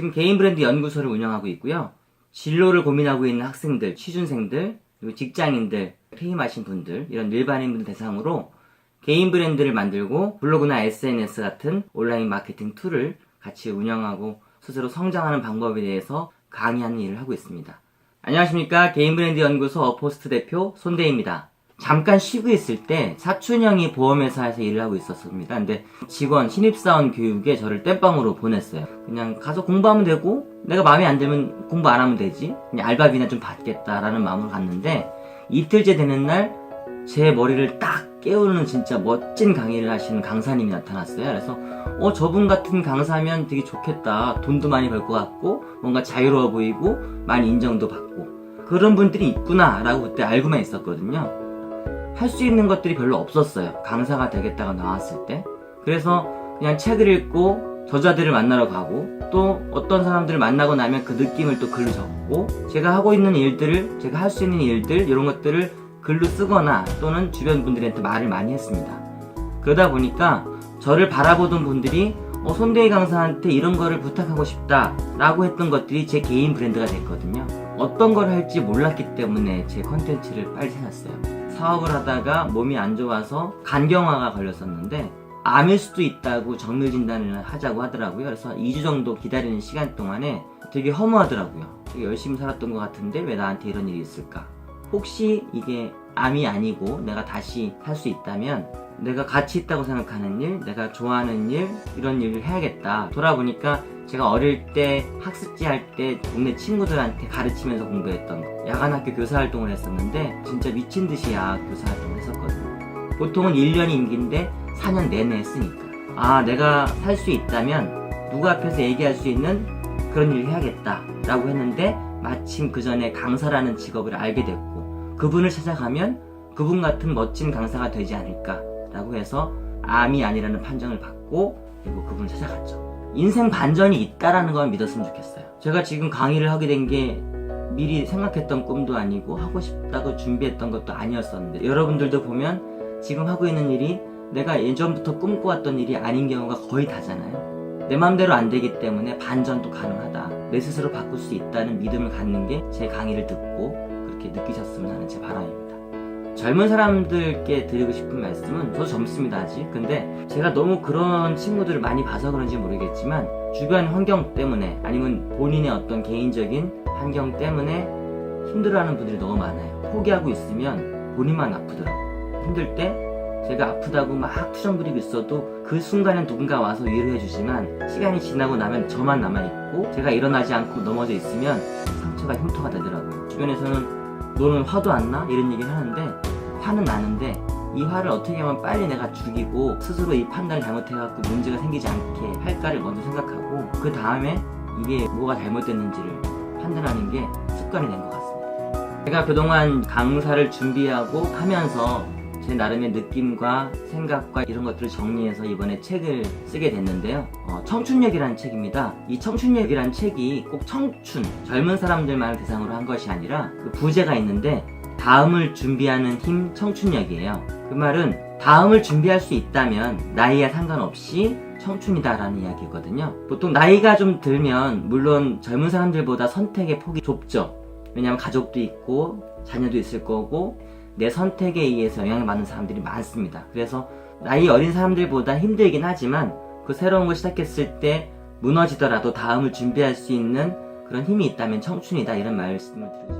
지금 개인 브랜드 연구소를 운영하고 있고요. 진로를 고민하고 있는 학생들, 취준생들, 그리고 직장인들, 퇴임하신 분들, 이런 일반인분들 대상으로 개인 브랜드를 만들고 블로그나 SNS 같은 온라인 마케팅 툴을 같이 운영하고 스스로 성장하는 방법에 대해서 강의하는 일을 하고 있습니다. 안녕하십니까. 개인 브랜드 연구소 어포스트 대표 손대입니다. 잠깐 쉬고 있을 때 사촌 형이 보험회사에서 일을 하고 있었습니다. 근데 직원 신입사원 교육에 저를 땜빵으로 보냈어요. 그냥 가서 공부하면 되고 내가 마음에 안 들면 공부 안 하면 되지. 그냥 알바비나 좀 받겠다라는 마음으로 갔는데 이틀째 되는 날 제 머리를 딱 깨우는 진짜 멋진 강의를 하시는 강사님이 나타났어요. 그래서 어 저분 같은 강사면 되게 좋겠다. 돈도 많이 벌 것 같고 뭔가 자유로워 보이고 많이 인정도 받고 그런 분들이 있구나라고 그때 알고만 있었거든요. 할 수 있는 것들이 별로 없었어요. 강사가 되겠다가 나왔을 때. 그래서 그냥 책을 읽고 저자들을 만나러 가고 또 어떤 사람들을 만나고 나면 그 느낌을 또 글로 적고 제가 하고 있는 일들을 제가 할 수 있는 일들 이런 것들을 글로 쓰거나 또는 주변 분들한테 말을 많이 했습니다. 그러다 보니까 저를 바라보던 분들이 어, 손대희 강사한테 이런 거를 부탁하고 싶다 라고 했던 것들이 제 개인 브랜드가 됐거든요. 어떤 걸 할지 몰랐기 때문에 제 컨텐츠를 빨리 찾았어요. 사업을 하다가 몸이 안 좋아서 간경화가 걸렸었는데 암일 수도 있다고 정밀 진단을 하자고 하더라고요. 그래서 2주 정도 기다리는 시간 동안에 되게 허무하더라고요. 되게 열심히 살았던 것 같은데 왜 나한테 이런 일이 있을까? 혹시 이게 암이 아니고 내가 다시 살 수 있다면 내가 가치 있다고 생각하는 일, 내가 좋아하는 일, 이런 일을 해야겠다. 돌아보니까 제가 어릴 때 학습지 할 때 동네 친구들한테 가르치면서 공부했던 거. 야간 학교 교사 활동을 했었는데 진짜 미친 듯이 야학 교사 활동을 했었거든요. 보통은 1년 임기인데 4년 내내 했으니까. 아, 내가 살 수 있다면 누구 앞에서 얘기할 수 있는 그런 일을 해야겠다. 라고 했는데 마침 그 전에 강사라는 직업을 알게 됐고 그분을 찾아가면 그분 같은 멋진 강사가 되지 않을까. 라고 해서 암이 아니라는 판정을 받고 그리고 그분을 찾아갔죠. 인생 반전이 있다라는 걸 믿었으면 좋겠어요. 제가 지금 강의를 하게 된 게 미리 생각했던 꿈도 아니고 하고 싶다고 준비했던 것도 아니었었는데 여러분들도 보면 지금 하고 있는 일이 내가 예전부터 꿈꿔왔던 일이 아닌 경우가 거의 다잖아요. 내 마음대로 안 되기 때문에 반전도 가능하다. 내 스스로 바꿀 수 있다는 믿음을 갖는 게 제 강의를 듣고 그렇게 느끼셨으면 하는 제 바람입니다. 젊은 사람들께 드리고 싶은 말씀은 저도 젊습니다 아직. 근데 제가 너무 그런 친구들을 많이 봐서 그런지 모르겠지만 주변 환경 때문에 아니면 본인의 어떤 개인적인 환경 때문에 힘들어하는 분들이 너무 많아요. 포기하고 있으면 본인만 아프더라고요. 힘들 때 제가 아프다고 막 투정 부리고 있어도 그 순간엔 누군가 와서 위로해 주지만 시간이 지나고 나면 저만 남아있고 제가 일어나지 않고 넘어져 있으면 상처가 흉터가 되더라고요. 주변에서는 너는 화도 안 나? 이런 얘기를 하는데 화는 나는데 이 화를 어떻게 하면 빨리 내가 죽이고 스스로 이 판단을 잘못해갖고 문제가 생기지 않게 할까를 먼저 생각하고 그 다음에 이게 뭐가 잘못됐는지를 판단하는 게 습관이 된 것 같습니다. 제가 그동안 강사를 준비하고 하면서 제 나름의 느낌과 생각과 이런 것들을 정리해서 이번에 책을 쓰게 됐는데요. 어, 청춘력이라는 책입니다. 이 청춘력이라는 책이 꼭 청춘, 젊은 사람들만을 대상으로 한 것이 아니라 그 부제가 있는데 다음을 준비하는 힘 청춘력이에요. 그 말은 다음을 준비할 수 있다면 나이에 상관없이 청춘이다라는 이야기거든요. 보통 나이가 좀 들면 물론 젊은 사람들보다 선택의 폭이 좁죠. 왜냐하면 가족도 있고 자녀도 있을 거고 내 선택에 의해서 영향을 받는 사람들이 많습니다. 그래서 나이 어린 사람들보다 힘들긴 하지만 그 새로운 걸 시작했을 때 무너지더라도 다음을 준비할 수 있는 그런 힘이 있다면 청춘이다 이런 말씀을 드리죠.